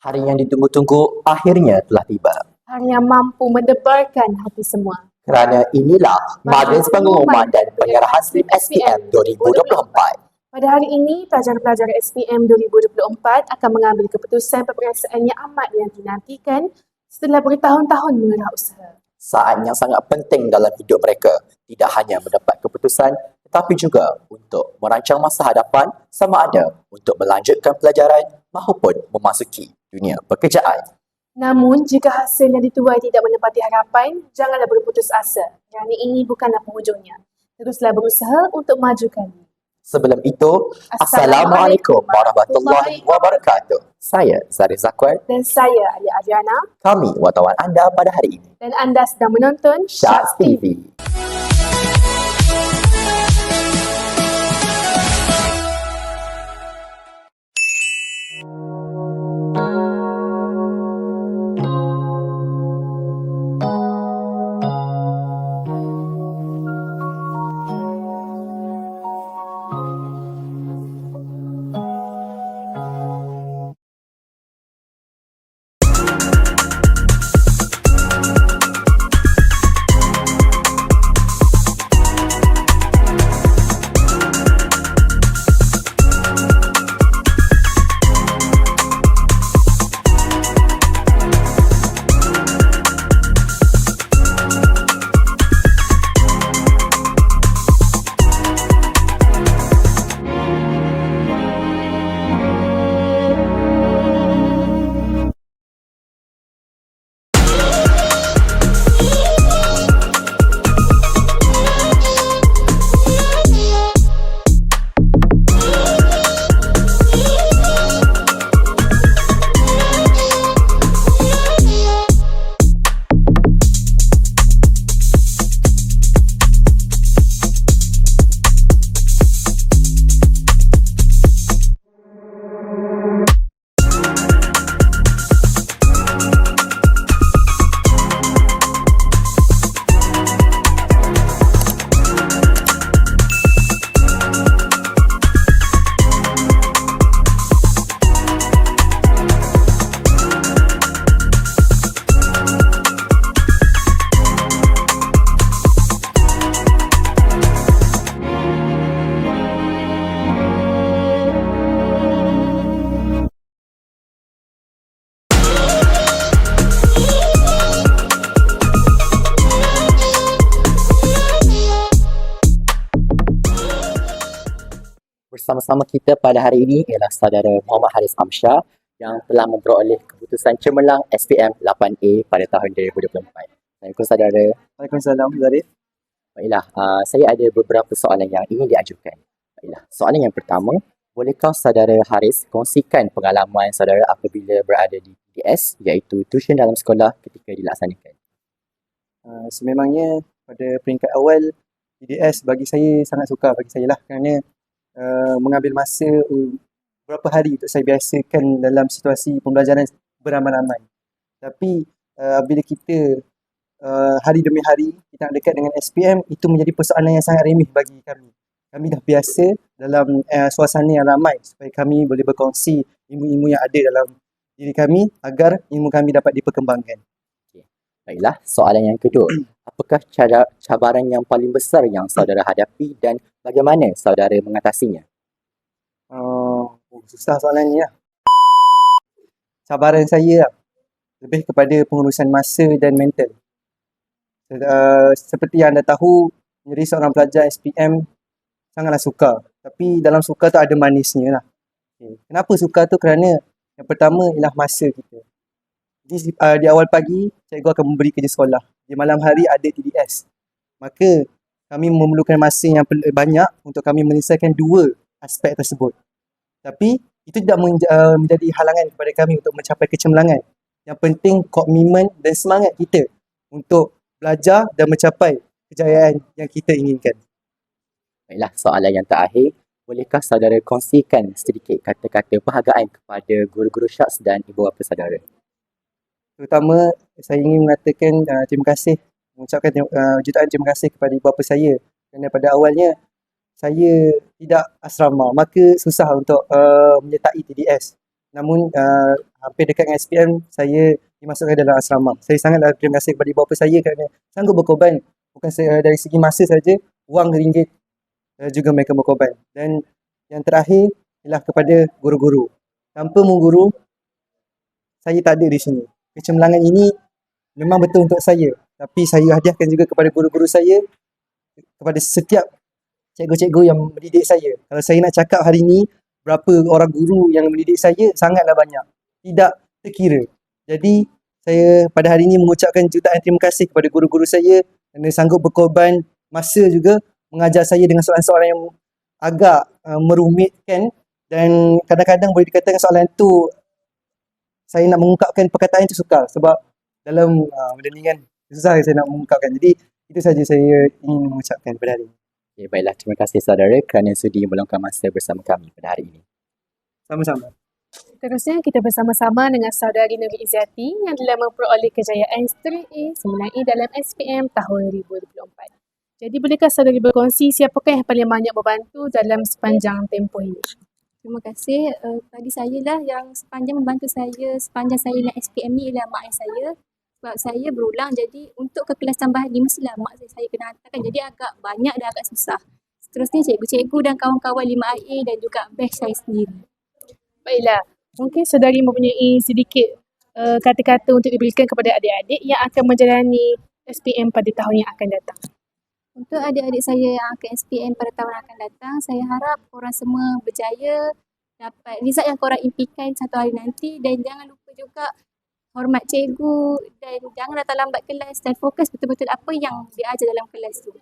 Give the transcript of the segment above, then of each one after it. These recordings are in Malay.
Hari yang ditunggu-tunggu akhirnya telah tiba. Hari yang mampu mendebarkan hati semua. Kerana inilah majlis pengumuman dan penyerahan slip SPM 2024. Pada hari ini, pelajar-pelajar SPM 2024 akan mengambil keputusan peperiksaan yang amat yang dinantikan setelah bertahun-tahun mengerah usaha. Saat yang sangat penting dalam hidup mereka, tidak hanya mendapat keputusan tetapi juga untuk merancang masa hadapan sama ada untuk melanjutkan pelajaran maupun memasuki dunia pekerjaan. Namun, jika hasil yang dituai tidak menepati harapan, janganlah berputus asa kerana ini bukanlah penghujungnya. Teruslah berusaha untuk majukan. Sebelum itu, Assalamualaikum warahmatullahi wabarakatuh. Saya Zari Zakwan, Dan saya Alia Adriana kami wartawan anda pada hari ini. dan anda sedang menonton Shots TV. Bersama-sama kita pada hari ini ialah saudara Muhammad Haris Amsyah yang telah memperoleh keputusan cemerlang SPM 8A pada tahun 2024. Assalamualaikum saudara. Waalaikumsalam Zarif. Baiklah, uh, saya ada beberapa soalan yang ingin diajukan. Baiklah, soalan yang pertama, bolehkah saudara Haris kongsikan pengalaman saudara apabila berada di TDS iaitu tuition dalam sekolah ketika dilaksanakan? Uh, sememangnya pada peringkat awal DDS bagi saya sangat sukar bagi saya lah kerana uh, mengambil masa uh, berapa hari untuk saya biasakan dalam situasi pembelajaran beramai-ramai. Tapi uh, bila kita uh, hari demi hari kita dekat dengan SPM itu menjadi persoalan yang sangat remeh bagi kami. Kami dah biasa dalam uh, suasana yang ramai supaya kami boleh berkongsi ilmu-ilmu yang ada dalam diri kami agar ilmu kami dapat diperkembangkan. Baiklah, soalan yang kedua. Apakah cara, cabaran yang paling besar yang saudara hadapi dan bagaimana saudara mengatasinya? Uh, oh, susah soalan ni lah. Cabaran saya lah, lebih kepada pengurusan masa dan mental. Uh, seperti yang anda tahu, menjadi seorang pelajar SPM sangatlah sukar. Tapi dalam sukar tu ada manisnya lah. Okay. Kenapa sukar tu? Kerana yang pertama ialah masa kita. Di, uh, di awal pagi, cikgu akan memberi kerja sekolah. Di malam hari ada TDS. Maka kami memerlukan masa yang banyak untuk kami menyelesaikan dua aspek tersebut. Tapi itu tidak uh, menjadi halangan kepada kami untuk mencapai kecemerlangan. Yang penting komitmen dan semangat kita untuk belajar dan mencapai kejayaan yang kita inginkan. Baiklah, soalan yang terakhir. Bolehkah saudara kongsikan sedikit kata-kata perhargaan kepada guru-guru syaks dan ibu bapa saudara? Terutama saya ingin mengatakan uh, terima kasih, mengucapkan uh, jutaan terima kasih kepada ibu bapa saya kerana pada awalnya saya tidak asrama, maka susah untuk uh, menyertai TDS. Namun uh, hampir dekat dengan SPM, saya dimasukkan dalam asrama. Saya sangatlah terima kasih kepada ibu bapa saya kerana sanggup berkorban. Bukan se- dari segi masa saja, wang ringgit uh, juga mereka berkorban. Dan yang terakhir ialah kepada guru-guru. Tanpa mu guru, saya tak ada di sini. Kecemerlangan ini memang betul untuk saya. Tapi saya hadiahkan juga kepada guru-guru saya, kepada setiap cikgu-cikgu yang mendidik saya. Kalau saya nak cakap hari ini, berapa orang guru yang mendidik saya, sangatlah banyak. Tidak terkira. Jadi, saya pada hari ini mengucapkan jutaan terima kasih kepada guru-guru saya kerana sanggup berkorban masa juga mengajar saya dengan soalan-soalan yang agak uh, merumitkan dan kadang-kadang boleh dikatakan soalan tu saya nak mengungkapkan perkataan itu sukar sebab dalam uh, benda ni kan susah saya nak mengungkapkan. Jadi itu saja saya ingin mengucapkan pada hari ini. Okay, baiklah, terima kasih saudara kerana sudi meluangkan masa bersama kami pada hari ini. Sama-sama. Seterusnya kita bersama-sama dengan saudari Nuri Izzati yang telah memperoleh kejayaan straight A 9A dalam SPM tahun 2024. Jadi bolehkah saudari berkongsi siapakah yang paling banyak membantu dalam sepanjang tempoh ini? Terima kasih. Uh, bagi saya lah yang sepanjang membantu saya, sepanjang saya nak SPM ni ialah mak saya. Sebab saya berulang jadi untuk ke kelas tambahan ni mestilah mak saya, saya kena hantarkan. Jadi agak banyak dan agak susah. Seterusnya cikgu-cikgu dan kawan-kawan 5IA dan juga batch saya sendiri. Baiklah, mungkin saudari mempunyai sedikit uh, kata-kata untuk diberikan kepada adik-adik yang akan menjalani SPM pada tahun yang akan datang. Untuk adik-adik saya yang akan SPM pada tahun akan datang, saya harap korang semua berjaya dapat result yang korang impikan satu hari nanti dan jangan lupa juga hormat cikgu dan jangan datang lambat kelas dan fokus betul-betul apa yang diajar dalam kelas tu.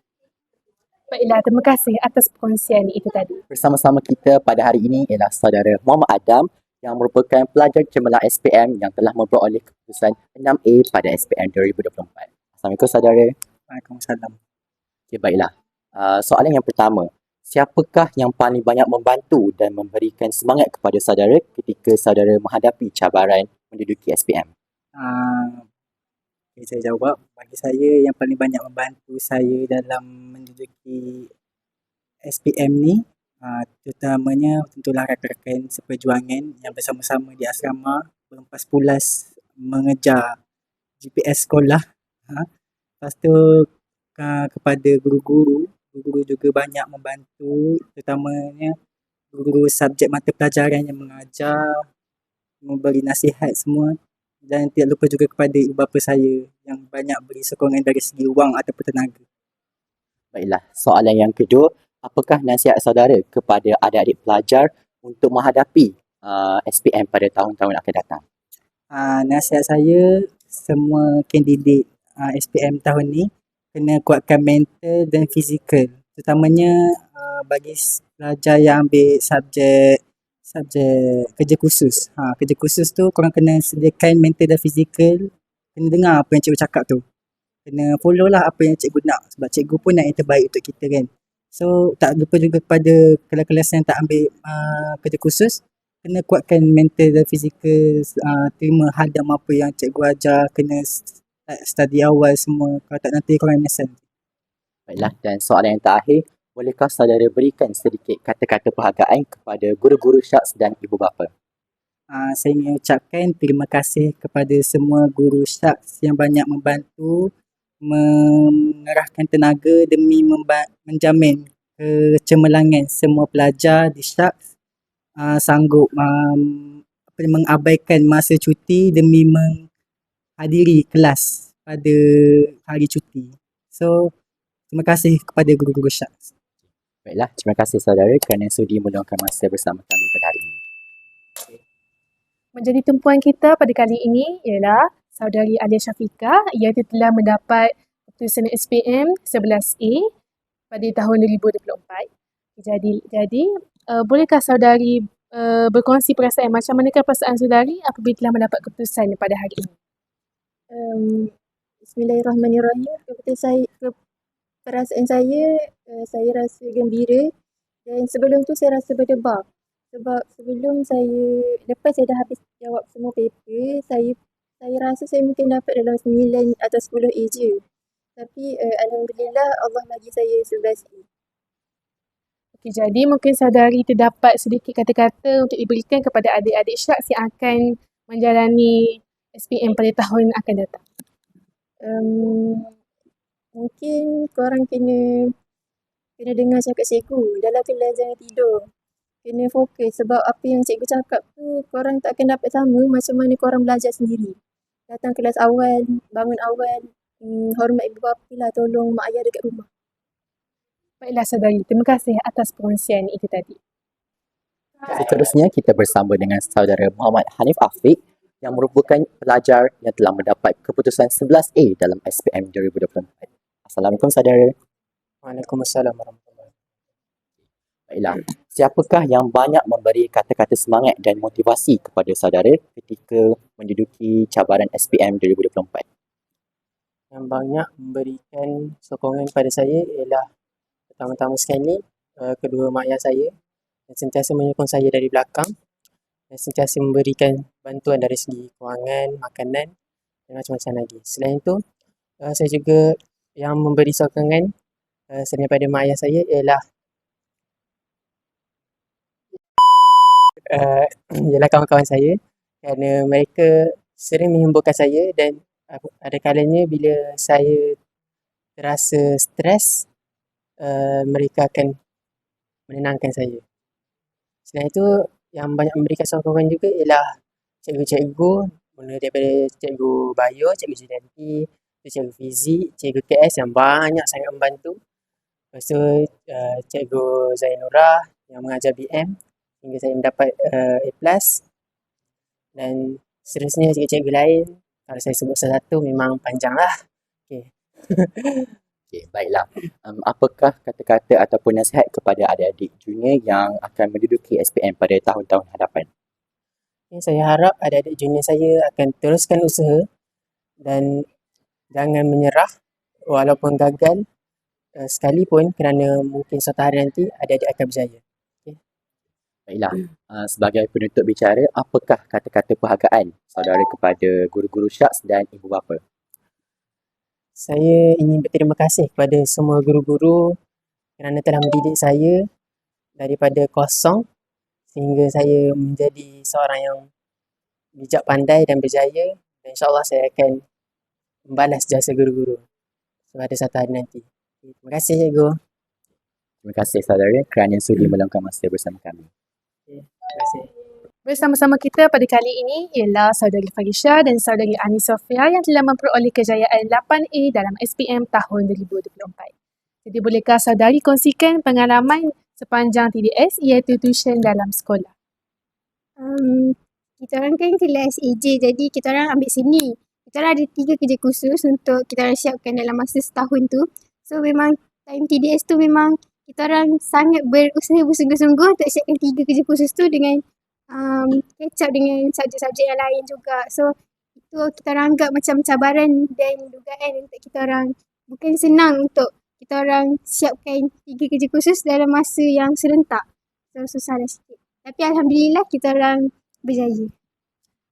Baiklah, terima kasih atas perkongsian itu tadi. Bersama-sama kita pada hari ini ialah saudara Muhammad Adam yang merupakan pelajar cemerlang SPM yang telah memperoleh keputusan 6A pada SPM 2024. Assalamualaikum saudara. Waalaikumsalam. Okay, baiklah. Uh, soalan yang pertama, siapakah yang paling banyak membantu dan memberikan semangat kepada saudara ketika saudara menghadapi cabaran menduduki SPM? Ah, okay, saya jawab. Bagi saya yang paling banyak membantu saya dalam menduduki SPM ni ah, terutamanya tentulah rakan-rakan seperjuangan yang bersama-sama di asrama berempas pulas mengejar GPS sekolah. Ha. Lepas tu ah, kepada guru-guru, guru-guru juga banyak membantu terutamanya guru subjek mata pelajaran yang mengajar, memberi nasihat semua dan tidak lupa juga kepada ibu bapa saya yang banyak beri sokongan dari segi wang ataupun tenaga. Baiklah, soalan yang kedua, apakah nasihat saudara kepada adik-adik pelajar untuk menghadapi uh, SPM pada tahun-tahun akan datang? Uh, nasihat saya semua kandidat uh, SPM tahun ni kena kuatkan mental dan fizikal. Terutamanya uh, bagi pelajar yang ambil subjek subjek kerja khusus. Ha, kerja khusus tu korang kena sediakan mental dan fizikal. Kena dengar apa yang cikgu cakap tu. Kena follow lah apa yang cikgu nak. Sebab cikgu pun nak yang terbaik untuk kita kan. So tak lupa juga kepada kelas-kelas yang tak ambil uh, kerja khusus. Kena kuatkan mental dan fizikal. Uh, terima hadam apa yang cikgu ajar. Kena study awal semua. Kalau tak nanti korang menyesal. Baiklah, dan soalan yang terakhir, bolehkah saudara berikan sedikit kata-kata perhargaan kepada guru-guru syaks dan ibu bapa? Uh, saya ingin ucapkan terima kasih kepada semua guru syaks yang banyak membantu mengerahkan tenaga demi memba- menjamin kecemerlangan semua pelajar di syaks uh, sanggup um, mengabaikan masa cuti demi menghadiri kelas pada hari cuti. So, terima kasih kepada guru-guru syaks. Baiklah, terima kasih saudara kerana sudi meluangkan masa bersama kami pada hari ini. Menjadi tumpuan kita pada kali ini ialah saudari Alia Syafiqah iaitu telah mendapat keputusan SPM 11A pada tahun 2024. Jadi, jadi uh, bolehkah saudari uh, berkongsi perasaan macam manakah perasaan saudari apabila telah mendapat keputusan pada hari ini? Um, Bismillahirrahmanirrahim. Keputusan saya, ke, perasaan saya, uh, saya rasa gembira dan sebelum tu saya rasa berdebar. Sebab sebelum saya, lepas saya dah habis jawab semua paper, saya saya rasa saya mungkin dapat dalam 9 atau 10 A je. Tapi uh, Alhamdulillah Allah bagi saya 11 A. Okey, jadi mungkin saudari terdapat sedikit kata-kata untuk diberikan kepada adik-adik Syaks yang akan menjalani SPM pada tahun akan datang. Um, mungkin korang kena kena dengar cakap cikgu. Dalam kelas jangan tidur. Kena fokus sebab apa yang cikgu cakap tu korang tak akan dapat sama macam mana korang belajar sendiri. Datang kelas awal, bangun awal, hmm, hormat ibu bapa lah, tolong mak ayah dekat rumah. Baiklah saudari, terima kasih atas perkongsian itu tadi. Seterusnya kita bersama dengan saudara Muhammad Hanif Afiq yang merupakan pelajar yang telah mendapat keputusan 11A dalam SPM 2024. Assalamualaikum saudara. Waalaikumsalam warahmatullahi Baiklah, siapakah yang banyak memberi kata-kata semangat dan motivasi kepada saudara ketika menduduki cabaran SPM 2024? Yang banyak memberikan sokongan pada saya ialah pertama-tama sekali uh, kedua mak ayah saya yang sentiasa menyokong saya dari belakang dan sentiasa memberikan bantuan dari segi kewangan, makanan dan macam-macam lagi. Selain itu, uh, saya juga yang memberi sokongan uh, selain daripada mak ayah saya ialah uh, ialah kawan-kawan saya kerana mereka sering menyembuhkan saya dan uh, ada kalanya bila saya terasa stres uh, mereka akan menenangkan saya. Selain itu, yang banyak memberikan sokongan juga ialah cikgu-cikgu mula daripada cikgu bio, cikgu JDNT, cikgu fizik, cikgu KS yang banyak sangat membantu. Lepas tu uh, cikgu Zainura yang mengajar BM hingga saya mendapat uh, A+. Dan seterusnya cikgu-cikgu lain, kalau saya sebut satu-satu memang panjang lah. Okay. Okey, baiklah. Um, apakah kata-kata ataupun nasihat kepada adik-adik junior yang akan menduduki SPM pada tahun-tahun hadapan? Okay, saya harap adik-adik junior saya akan teruskan usaha dan jangan menyerah walaupun gagal uh, sekalipun kerana mungkin suatu hari nanti adik-adik akan berjaya. Baiklah, uh, sebagai penutup bicara, apakah kata-kata perhargaan saudara kepada guru-guru syaks dan ibu bapa? Saya ingin berterima kasih kepada semua guru-guru kerana telah mendidik saya daripada kosong sehingga saya menjadi seorang yang bijak pandai dan berjaya dan insyaAllah saya akan membalas jasa guru-guru pada satu hari nanti. Terima kasih cikgu. Terima kasih saudara kerana sudi meluangkan masa bersama kami. Terima kasih. Bersama-sama kita pada kali ini ialah saudari Farisha dan saudari Ani Sofia yang telah memperoleh kejayaan 8A dalam SPM tahun 2024. Jadi bolehkah saudari kongsikan pengalaman sepanjang TDS iaitu tuition dalam sekolah? Um, kita orang kan kelas AJ jadi kita orang ambil sini. Kita orang ada tiga kerja khusus untuk kita orang siapkan dalam masa setahun tu. So memang time TDS tu memang kita orang sangat berusaha bersungguh-sungguh untuk siapkan tiga kerja khusus tu dengan um, catch up dengan subjek-subjek yang lain juga. So itu kita orang anggap macam cabaran dan dugaan untuk kita orang bukan senang untuk kita orang siapkan tiga kerja khusus dalam masa yang serentak. So susah sikit. Tapi Alhamdulillah kita orang berjaya.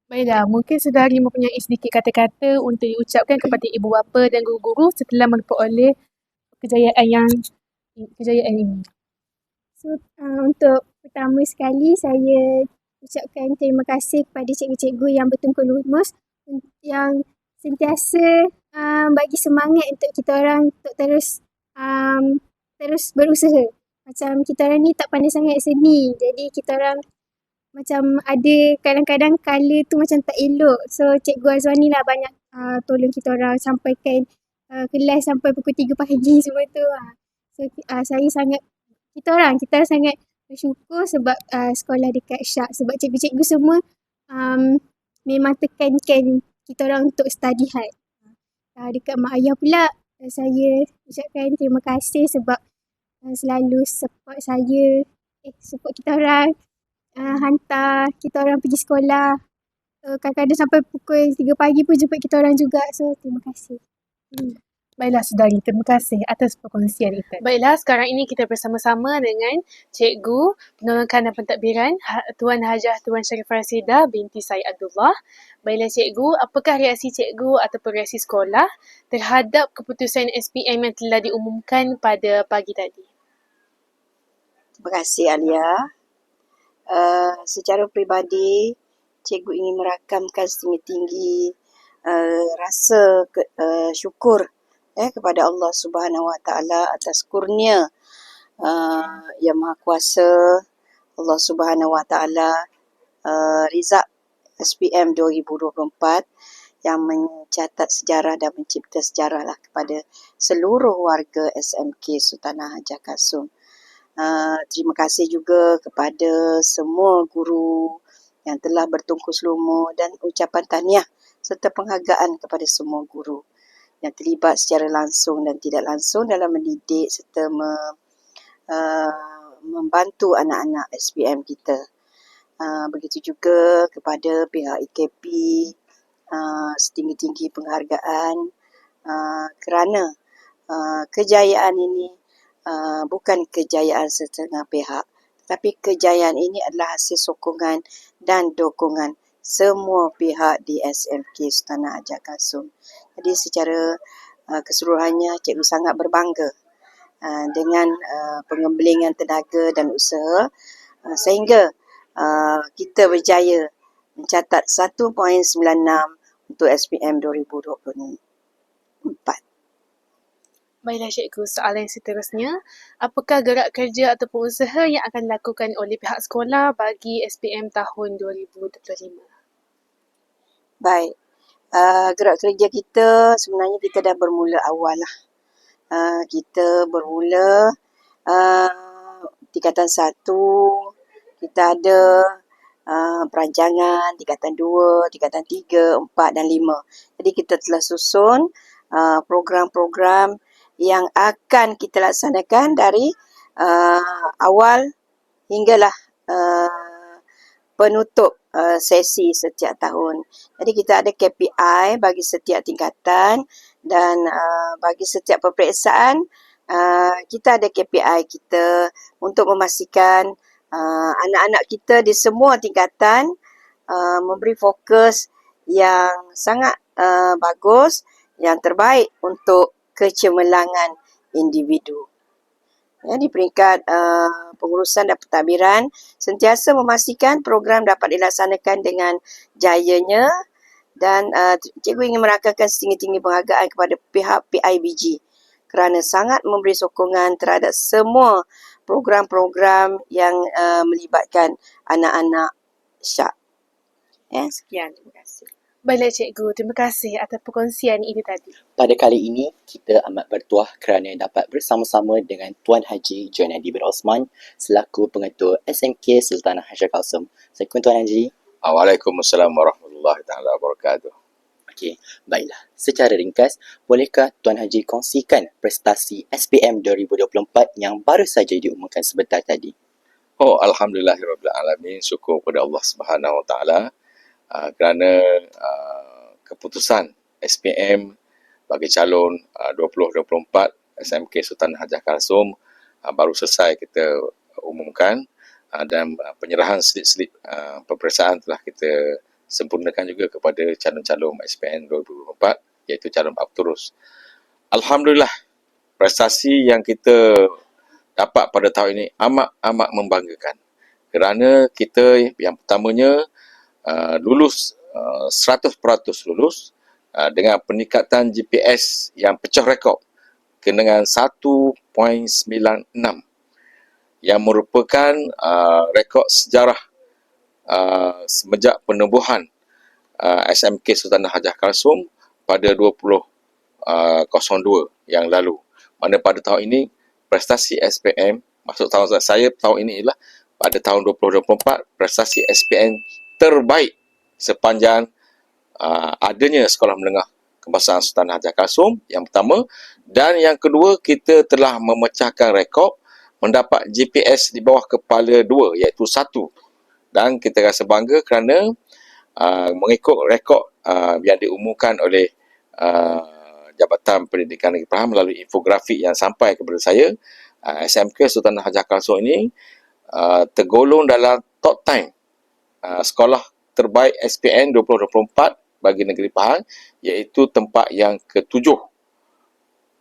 Baiklah, mungkin saudari mempunyai sedikit kata-kata untuk diucapkan kepada ibu bapa dan guru-guru setelah memperoleh kejayaan yang kejayaan ini. So uh, untuk pertama sekali saya ucapkan terima kasih kepada cikgu-cikgu yang betul-betul lumus yang sentiasa um, bagi semangat untuk kita orang untuk terus um, terus berusaha. Macam kita orang ni tak pandai sangat seni. Jadi kita orang macam ada kadang-kadang colour tu macam tak elok. So Cikgu Azwani lah banyak uh, tolong kita orang sampaikan uh, kelas sampai pukul 3 pagi semua tu. Uh. So uh, saya sangat, kita orang, kita orang sangat bersyukur sebab uh, sekolah dekat Syak. Sebab cikgu-cikgu semua um, memang tekankan kita orang untuk study hard. Uh, dekat mak ayah pula uh, saya ucapkan terima kasih sebab uh, selalu support saya, eh support kita orang uh, hantar kita orang pergi sekolah. Uh, kadang-kadang sampai pukul 3 pagi pun jemput kita orang juga. So, terima kasih. Hmm. Baiklah saudari, terima kasih atas perkongsian itu. Baiklah, sekarang ini kita bersama-sama dengan Cikgu Penolongan dan Pentadbiran Tuan Hajah Tuan Sharifah Rasida binti Syed Abdullah. Baiklah Cikgu, apakah reaksi Cikgu ataupun reaksi sekolah terhadap keputusan SPM yang telah diumumkan pada pagi tadi? Terima kasih Alia. Uh, secara peribadi, cikgu ingin merakamkan setinggi-tinggi uh, rasa ke, uh, syukur eh, kepada Allah Subhanahu Wa Taala atas kurnia uh, yang Maha Kuasa Allah Subhanahu Wa Taala uh, Rizak SPM 2024 yang mencatat sejarah dan mencipta sejarah lah kepada seluruh warga SMK Sultanah Hajar Kasum. Uh, terima kasih juga kepada semua guru yang telah bertungkus lumu dan ucapan tahniah serta penghargaan kepada semua guru yang terlibat secara langsung dan tidak langsung dalam mendidik serta me, uh, membantu anak-anak SPM kita. Uh, begitu juga kepada pihak IKP uh, setinggi-tinggi penghargaan uh, kerana uh, kejayaan ini Uh, bukan kejayaan setengah pihak tetapi kejayaan ini adalah hasil sokongan dan dokongan semua pihak di SMK Sultanah Hajar Kasum. Jadi secara uh, keseluruhannya cikgu sangat berbangga uh, dengan uh, pengembelingan tenaga dan usaha uh, sehingga uh, kita berjaya mencatat 1.96 untuk SPM 2024. Baiklah cikgu, soalan yang seterusnya. Apakah gerak kerja ataupun usaha yang akan dilakukan oleh pihak sekolah bagi SPM tahun 2025? Baik. Uh, gerak kerja kita sebenarnya kita dah bermula awal lah. Uh, kita bermula uh, tingkatan satu, kita ada uh, perancangan tingkatan dua, tingkatan tiga, empat dan lima. Jadi kita telah susun uh, program-program yang akan kita laksanakan dari uh, awal hinggalah uh, penutup uh, sesi setiap tahun. Jadi kita ada KPI bagi setiap tingkatan dan uh, bagi setiap peperiksaan uh, kita ada KPI kita untuk memastikan anak-anak kita di semua tingkatan memberi fokus yang sangat bagus, yang terbaik untuk kecemerlangan individu. Ya, di peringkat uh, pengurusan dan pentadbiran, sentiasa memastikan program dapat dilaksanakan dengan jayanya dan uh, cikgu ingin merakamkan setinggi-tinggi penghargaan kepada pihak PIBG kerana sangat memberi sokongan terhadap semua program-program yang uh, melibatkan anak-anak syak. Ya, sekian. Terima kasih. Baiklah cikgu, terima kasih atas perkongsian ini tadi. Pada kali ini, kita amat bertuah kerana dapat bersama-sama dengan Tuan Haji Junadi bin Osman selaku pengetua SMK Sultanah Hajar Kalsum. Assalamualaikum Tuan Haji. Waalaikumsalam warahmatullahi taala wabarakatuh. Okey, baiklah. Secara ringkas, bolehkah Tuan Haji kongsikan prestasi SPM 2024 yang baru saja diumumkan sebentar tadi? Oh alhamdulillahirabbil alamin syukur kepada Allah Subhanahu wa taala uh, kerana uh, keputusan SPM bagi calon uh, 2024 SMK Sultan Hajar Kalsum uh, baru selesai kita umumkan uh, dan penyerahan slip-slip uh, peperiksaan telah kita sempurnakan juga kepada calon-calon SPM 2024 iaitu calon bab terus. Alhamdulillah prestasi yang kita dapat pada tahun ini amat-amat membanggakan kerana kita yang pertamanya uh, lulus uh, 100% lulus uh, dengan peningkatan GPS yang pecah rekod dengan 1.96 yang merupakan uh, rekod sejarah uh, semenjak penubuhan uh, SMK Sultanah Hajar Kalsum pada 2002 uh, yang lalu. Mana pada tahun ini prestasi SPM masuk tahun saya tahun ini ialah pada tahun 2024 prestasi SPM terbaik sepanjang uh, adanya sekolah menengah kebangsaan Sultan Hajar Kasum yang pertama. Dan yang kedua kita telah memecahkan rekod mendapat GPS di bawah kepala dua iaitu satu. Dan kita rasa bangga kerana uh, mengikut rekod uh, yang diumumkan oleh uh, Jabatan Pendidikan Negeri Pahang melalui infografik yang sampai kepada saya uh, SMK Sultan Hajar Kasum ini uh, tergolong dalam top 10 uh, sekolah terbaik SPN 2024 bagi negeri Pahang iaitu tempat yang ketujuh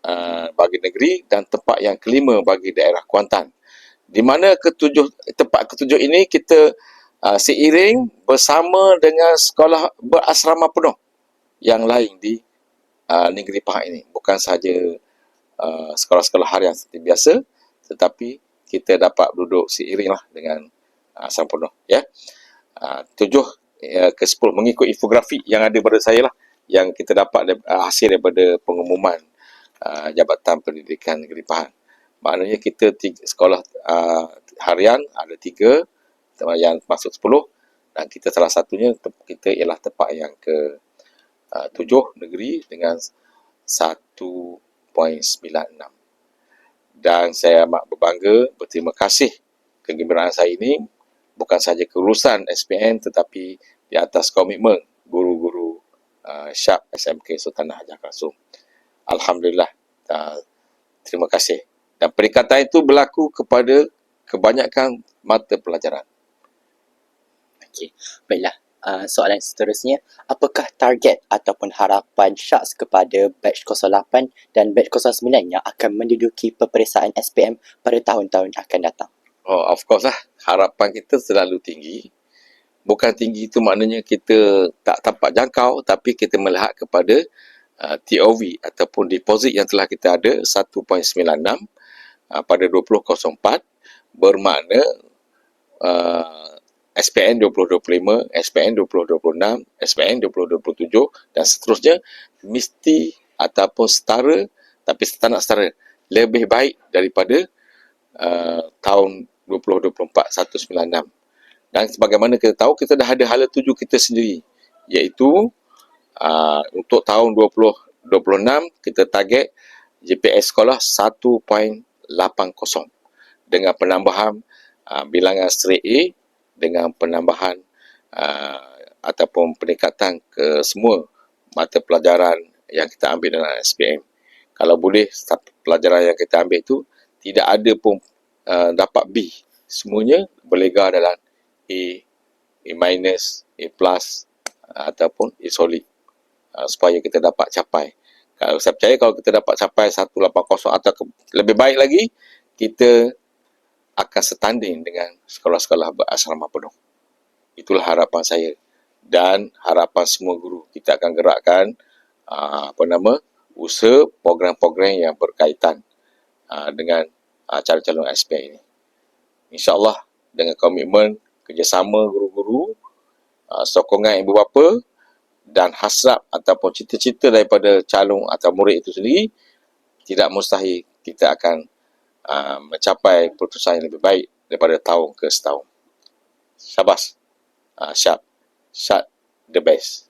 uh, bagi negeri dan tempat yang kelima bagi daerah Kuantan. Di mana ketujuh tempat ketujuh ini kita uh, seiring bersama dengan sekolah berasrama penuh yang lain di uh, negeri Pahang ini. Bukan sahaja uh, sekolah-sekolah harian seperti biasa tetapi kita dapat duduk seiring lah dengan uh, asrama penuh. Ya. Uh, tujuh uh, ke sepuluh mengikut infografik yang ada pada saya lah yang kita dapat uh, hasil daripada pengumuman uh, Jabatan Pendidikan Negeri Pahang. Maknanya kita tiga, sekolah harian ada tiga yang masuk sepuluh dan kita salah satunya kita ialah tempat yang ke uh, tujuh negeri dengan 1.96 dan saya amat berbangga berterima kasih kegembiraan saya ini bukan sahaja kelulusan SPM tetapi di atas komitmen guru-guru uh, SHAP SMK Sultanah Hajar Kasum. Alhamdulillah. Uh, terima kasih. Dan peningkatan itu berlaku kepada kebanyakan mata pelajaran. Okey, baiklah. Uh, soalan seterusnya, apakah target ataupun harapan Syaks kepada batch 08 dan batch 09 yang akan menduduki peperiksaan SPM pada tahun-tahun akan datang? Oh, of course lah. Harapan kita selalu tinggi. Bukan tinggi itu maknanya kita tak dapat jangkau tapi kita melihat kepada uh, TOV ataupun deposit yang telah kita ada 1.96 uh, pada 2004 bermakna uh, SPN 2025, SPN 2026, SPN 2027 dan seterusnya mesti ataupun setara tapi tak nak setara lebih baik daripada uh, tahun 2024 196 dan sebagaimana kita tahu kita dah ada hala tuju kita sendiri. Iaitu uh, untuk tahun 2026 kita target GPS sekolah 1.80 dengan penambahan uh, bilangan straight A dengan penambahan uh, ataupun peningkatan ke semua mata pelajaran yang kita ambil dalam SPM. Kalau boleh pelajaran yang kita ambil itu tidak ada pun uh, dapat B. Semuanya berlega dalam A, A minus, A plus uh, ataupun A solid uh, supaya kita dapat capai. Kalau saya percaya kalau kita dapat capai 180 atau ke, lebih baik lagi kita akan setanding dengan sekolah-sekolah berasrama penuh. Itulah harapan saya dan harapan semua guru. Kita akan gerakkan uh, apa nama usaha program-program yang berkaitan uh, dengan uh, calon-calon SPM ini. InsyaAllah dengan komitmen kerjasama guru-guru, uh, sokongan ibu bapa dan hasrat ataupun cita-cita daripada calon atau murid itu sendiri, tidak mustahil kita akan uh, mencapai putusan yang lebih baik daripada tahun ke setahun. Syabas. Uh, syab. Syab the best.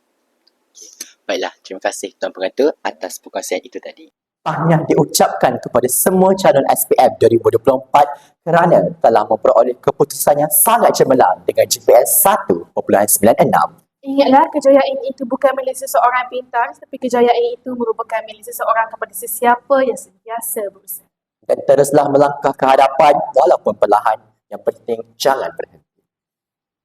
Baiklah, terima kasih Tuan Pengatur atas perkongsian itu tadi. Tahniah diucapkan kepada semua calon SPM 2024 kerana telah memperoleh keputusan yang sangat cemerlang dengan GPS 1.96. Ingatlah, kejayaan itu bukan milik seseorang pintar, tapi kejayaan itu merupakan milik seseorang kepada sesiapa yang sentiasa berusaha. Dan teruslah melangkah ke hadapan walaupun perlahan. Yang penting jangan berhenti.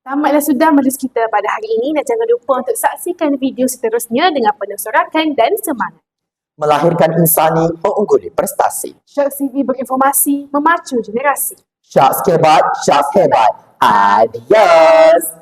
Tamatlah sudah majlis kita pada hari ini dan jangan lupa untuk saksikan video seterusnya dengan penuh sorakan dan semangat. Melahirkan insani mengungguli prestasi. Shark CV berinformasi, memacu generasi. Sharks hebat, sharks hebat. Adios.